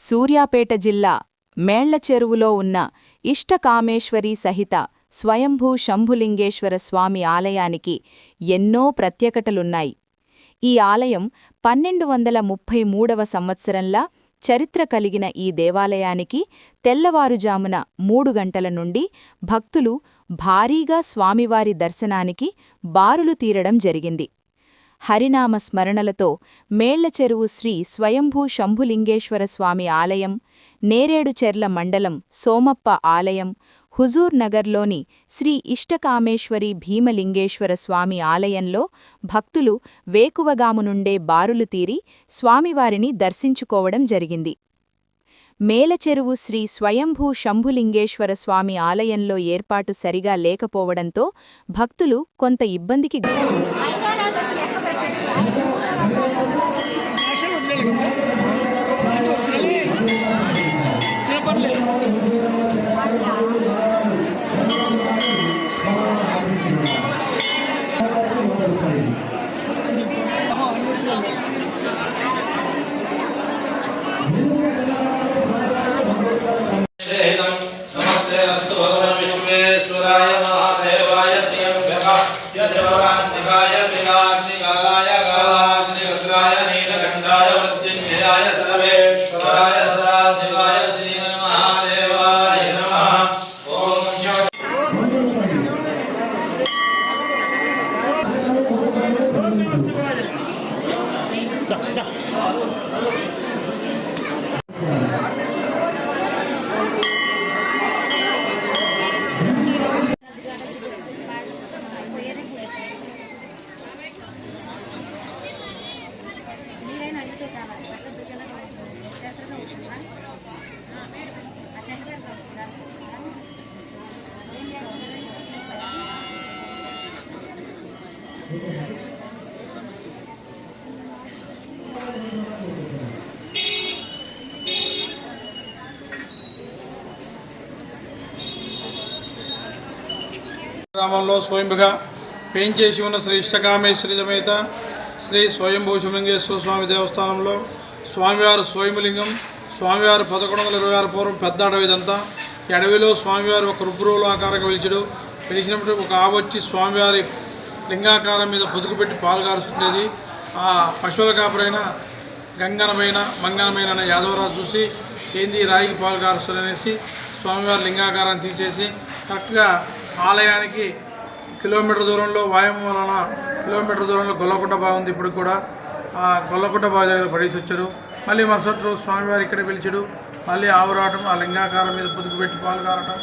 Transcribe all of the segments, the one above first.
సూర్యాపేట జిల్లా మేళ్ళచెరువులో ఉన్న ఇష్టకామేశ్వరీ సహిత స్వయంభూ శంభులింగేశ్వర స్వామి ఆలయానికి ఎన్నో ప్రత్యేకటలున్నాయి ఈ ఆలయం పన్నెండు వందల ముప్పై మూడవ సంవత్సరంలా చరిత్ర కలిగిన ఈ దేవాలయానికి తెల్లవారుజామున మూడు గంటల నుండి భక్తులు భారీగా స్వామివారి దర్శనానికి బారులు తీరడం జరిగింది. హరినామ స్మరణలతో మేళ్ళచెరువు శ్రీ స్వయంభూ శంభులింగేశ్వర స్వామి ఆలయం నేరేడుచెర్ల మండలం సోమప్ప ఆలయం హుజూర్ నగర్లోని శ్రీ ఇష్టకామేశ్వరి భీమలింగేశ్వర స్వామి ఆలయంలో భక్తులు వేకువగామునుండే బారులు తీరి స్వామివారిని దర్శించుకోవడం జరిగింది. మేలచెరువు శ్రీ స్వయంభూ శంభులింగేశ్వర స్వామి ఆలయంలో ఏర్పాటు సరిగా లేకపోవడంతో భక్తులు కొంత ఇబ్బందికి य सर्वे शिवाय सदा शिवाय श्री గ్రామంలో స్వయంభుగా చేసి ఉన్న శ్రీ ఇష్టకామేశ్వరి సమేత శ్రీ స్వయంభూ శివలింగేశ్వర స్వామి దేవస్థానంలో స్వామివారు స్వయంలింగం స్వామివారు పదకొండు వందల ఇరవై ఆరు పూర్వం పెద్ద అడవి ఇదంతా ఈ అడవిలో స్వామివారు ఒక రుబ్రోలు ఆకారంగా పిలిచడు పిలిచినప్పుడు ఒక ఆవొచ్చి వచ్చి స్వామివారి లింగాకారం మీద పొదుగు పెట్టి పాలు కారుస్తుండేది. ఆ పశువుల కాపురైన గంగనమైన మంగనమైన అనే యాదవరాజు చూసి ఏంది రాయికి పాలు అనేసి స్వామివారి లింగాకారాన్ని తీసేసి కరెక్ట్గా ఆలయానికి కిలోమీటర్ దూరంలో వాయము వలన కిలోమీటర్ దూరంలో గొల్లకుంట బాగుంది ఇప్పుడు కూడా ఆ గొల్లకుంట బావి దగ్గర పడేసి వచ్చారు. మళ్ళీ మరుసటి రోజు స్వామివారు ఇక్కడ పిలిచాడు. మళ్ళీ ఆవురాటం ఆ లింగాకారం మీద పొదుపు పెట్టి పాలు కారటం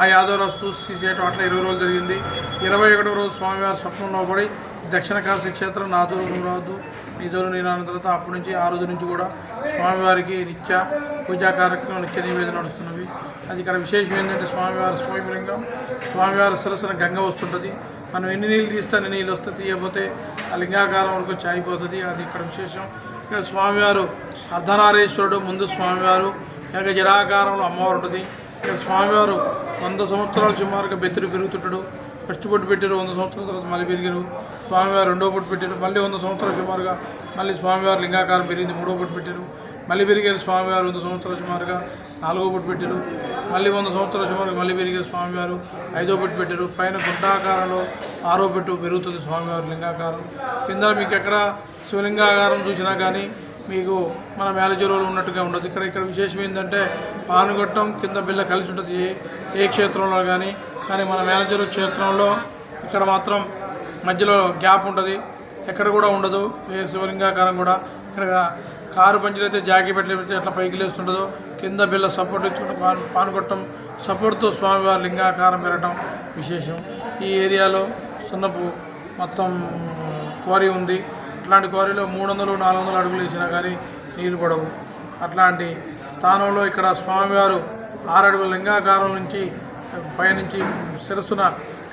ఆ యాదవ రస్తు తీసేయటం అట్లా ఇరవై రోజులు జరిగింది. ఇరవై ఒకటో రోజు స్వామివారి స్వప్నంలో పడి దక్షిణ కాశీ క్షేత్రం నా దూరం రాదు నీ దూరం నేను అన్న తర్వాత అప్పటి నుంచి ఆ రోజు నుంచి కూడా స్వామివారికి నిత్య పూజా కార్యక్రమం నిత్య నివేదన నడుస్తున్నవి. అది ఇక్కడ విశేషం ఏంటంటే స్వామివారి స్వయంలింగం స్వామివారి సరసన గంగ వస్తుంటుంది. మనం ఎన్ని నీళ్ళు తీస్తే అన్ని నీళ్ళు వస్తుంది తీయకపోతే ఆ లింగాకారం వరకు వచ్చి అది ఇక్కడ విశేషం. ఇక్కడ స్వామివారు అర్ధనారీశ్వరుడు ముందు స్వామివారు వెనక జడాకారంలో అమ్మవారు ఉంటుంది. ఇక్కడ స్వామివారు వంద సంవత్సరాల సుమారుగా బెత్తిరి పెరుగుతుంటాడు. ఫస్ట్ పొట్టు పెట్టారు వంద సంవత్సరాల తర్వాత మళ్ళీ పెరిగారు. స్వామివారు రెండో పొట్టు పెట్టారు మళ్ళీ వంద సంవత్సరాల సుమారుగా మళ్ళీ స్వామివారు లింగాకారం పెరిగింది మూడో పొట్టు పెట్టారు. మళ్ళీ పెరిగారు స్వామివారు వంద సంవత్సరాల సుమారుగా నాలుగో పొట్టు పెట్టారు. మళ్ళీ వంద సంవత్సరాల సుమారు మళ్ళీ పెరిగిన స్వామివారు ఐదో పెట్టి పెట్టారు. పైన గుంటాకారంలో ఆరో పెట్టు పెరుగుతుంది స్వామివారు లింగాకారం. కింద మీకు ఎక్కడ శివలింగాకారం చూసినా కానీ మీకు మన మేలజరువులు ఉన్నట్టుగా ఉండదు. ఇక్కడ ఇక్కడ విశేషం ఏంటంటే పానుగొట్టం కింద బిల్ల కలిసి ఉంటుంది. ఏ క్షేత్రంలో కానీ కానీ మన మేలజరువు క్షేత్రంలో ఇక్కడ మాత్రం మధ్యలో గ్యాప్ ఉంటుంది. ఎక్కడ కూడా ఉండదు. ఏ శివలింగాకారం కూడా. ఇక్కడ కారు పంచులు అయితే జాకీ పెట్టి ఎట్లా పైకి లేస్తుండదు. కింద బిల్ల సపోర్ట్ ఇచ్చుకుంటూ పాను పానుగొట్టం సపోర్ట్తో స్వామివారి లింగాకారం పెరగడం విశేషం. ఈ ఏరియాలో సున్నపు మొత్తం క్వారీ ఉంది. అట్లాంటి క్వారీలో మూడు వందలు నాలుగు వందలు అడుగులు వేసినా కానీ నీళ్ళు పడవు. అట్లాంటి స్థానంలో ఇక్కడ స్వామివారు ఆరడుగుల లింగాకారం నుంచి పయనించి శిరస్సున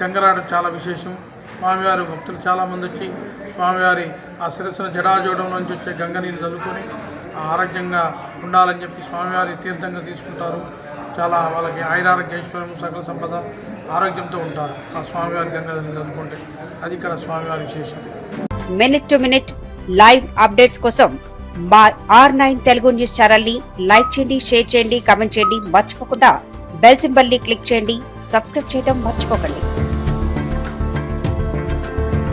గంగరాటం చాలా విశేషం. స్వామివారి భక్తులు చాలామంది వచ్చి స్వామివారి ఆ శిరస్సున జడాజోడం నుంచి వచ్చే గంగ నీళ్ళు చదువుకొని ఆరోగ్యంగా ఉండాలని చెప్పి స్వామివారి తీర్థంగా తీసుకుంటారు. చాలా వాళ్ళకి ఆయురారోగ్య ఐశ్వర్యం సకల సంపద ఆరోగ్యంతో ఉంటారు. ఆ స్వామివారి గంగా అనుకుంటే అది ఇక్కడ స్వామివారి విశేషం. Minute to minute live updates కోసం మా ఆర్ నైన్ తెలుగు న్యూస్ ఛానల్ని లైక్ చేయండి షేర్ చేయండి కామెంట్ చేయండి. మర్చిపోకుండా బెల్ సింబల్ని క్లిక్ చేయండి. సబ్స్క్రైబ్ చేయడం మర్చిపోకండి.